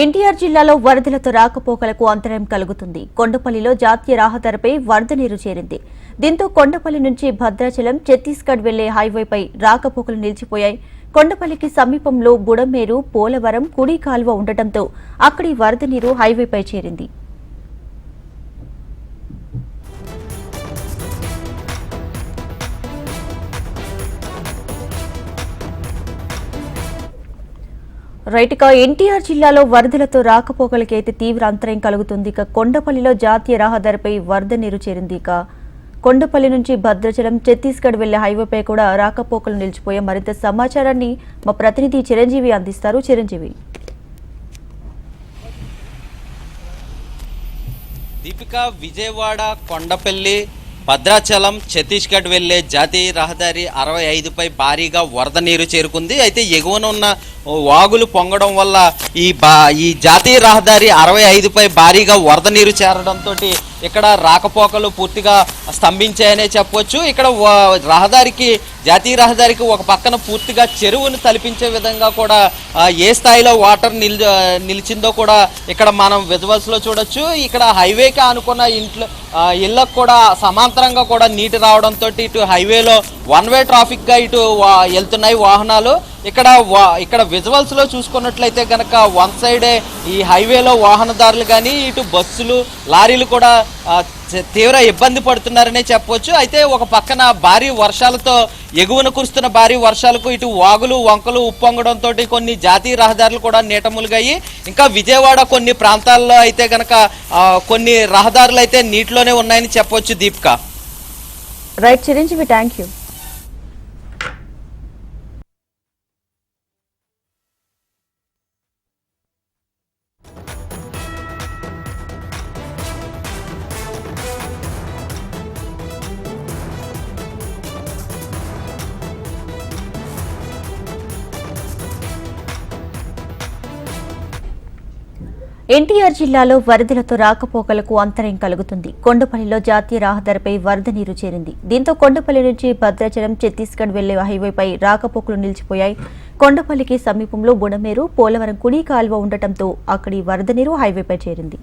ఎన్టీఆర్ జిల్లాలో వరదలతో రాకపోకలకు అంతరాయం కలుగుతుంది. కొండపల్లిలో జాతీయ రహదారిపై వరద నీరు చేరింది. దీంతో కొండపల్లి నుంచి భద్రాచలం ఛత్తీస్గఢ్ వెళ్ళే హైవేపై రాకపోకలు నిలిచిపోయాయి. కొండపల్లికి సమీపంలో బుడమేరు పోలవరం కుడి కాల్వ ఉండటంతో అక్కడి వరద నీరు హైవేపై చేరింది. రైట్గా ఎన్టీఆర్ జిల్లాలో వరదలతో రాకపోకలకి అయితే తీవ్ర అంతరాయం కలుగుతుంది. ఇక కొండపల్లిలో జాతీయ రహదారిపై వరద నీరు చేరింది. ఇక కొండపల్లి నుంచి భద్రాచలం ఛత్తీస్గఢ్ వెళ్ళే హైవేపై కూడా రాకపోకలు నిలిచిపోయే మరింత సమాచారాన్ని మా ప్రతినిధి చిరంజీవి అందిస్తారు. చిరంజీవి. దీపిక విజయవాడ కొండపల్లి భద్రాచలం ఛత్తీస్గఢ్ వెళ్ళే జాతీయ రహదారి అరవై ఐదుపై భారీగా వరద నీరు చేరుకుంది. అయితే ఎగువన ఉన్న వాగులు పొంగడం వల్ల ఈ బా ఈ జాతీయ రహదారి అరవై ఐదుపై భారీగా వరద నీరు చేరడంతో ఇక్కడ రాకపోకలు పూర్తిగా స్తంభించాయనే చెప్పవచ్చు ఇక్కడ రహదారికి జాతీయ రహదారికి ఒక పక్కన పూర్తిగా చెరువును తలిపించే విధంగా కూడా ఏ స్థాయిలో వాటర్ నిల్ నిలిచిందో కూడా ఇక్కడ మనం విజువల్స్ చూడొచ్చు. ఇక్కడ హైవేకి అనుకున్న ఇంట్లో ఇళ్ళకు కూడా సమాంతరంగా కూడా నీటి రావడంతో ఇటు హైవేలో వన్ వే ట్రాఫిక్గా ఇటు వెళ్తున్నాయి వాహనాలు. ఇక్కడ వా- ఇక్కడ విజువల్స్లో చూసుకున్నట్లయితే కనుక వన్ సైడే ఈ హైవేలో వాహనదారులు కానీ ఇటు బస్సులు లారీలు కూడా తీవ్ర ఇబ్బంది పడుతున్నారనే చెప్పవచ్చు అయితే ఒక పక్కన భారీ వర్షాలతో ఎగువన కురుస్తున్న భారీ వర్షాలకు ఇటు వాగులు వంకలు ఉప్పొంగడంతో కొన్ని జాతీయ రహదారులు కూడా నీటములుగాయి ఇంకా విజయవాడ కొన్ని ప్రాంతాల్లో అయితే గనక కొన్ని రహదారులు అయితే నీటిలోనే ఉన్నాయని చెప్పవచ్చు Deepika. Right Chiranjeevi thank you NTR జిల్లాలో వరదలతో రాకపోకలకు అంతరాయం కలుగుతుంది. కొండపల్లిలో జాతీయ రహదారిపై వరద నీరు చేరింది. దీంతో కొండపల్లి నుంచి భద్రాచలం ఛత్తీస్గఢ్ వెళ్ళే హైవేపై రాకపోకలు నిలిచిపోయాయి. కొండపల్లికి సమీపంలో బుడమేరు పోలవరం కుడి కాల్వ ఉండటంతో అక్కడి వరద నీరు హైవేపై చేరింది.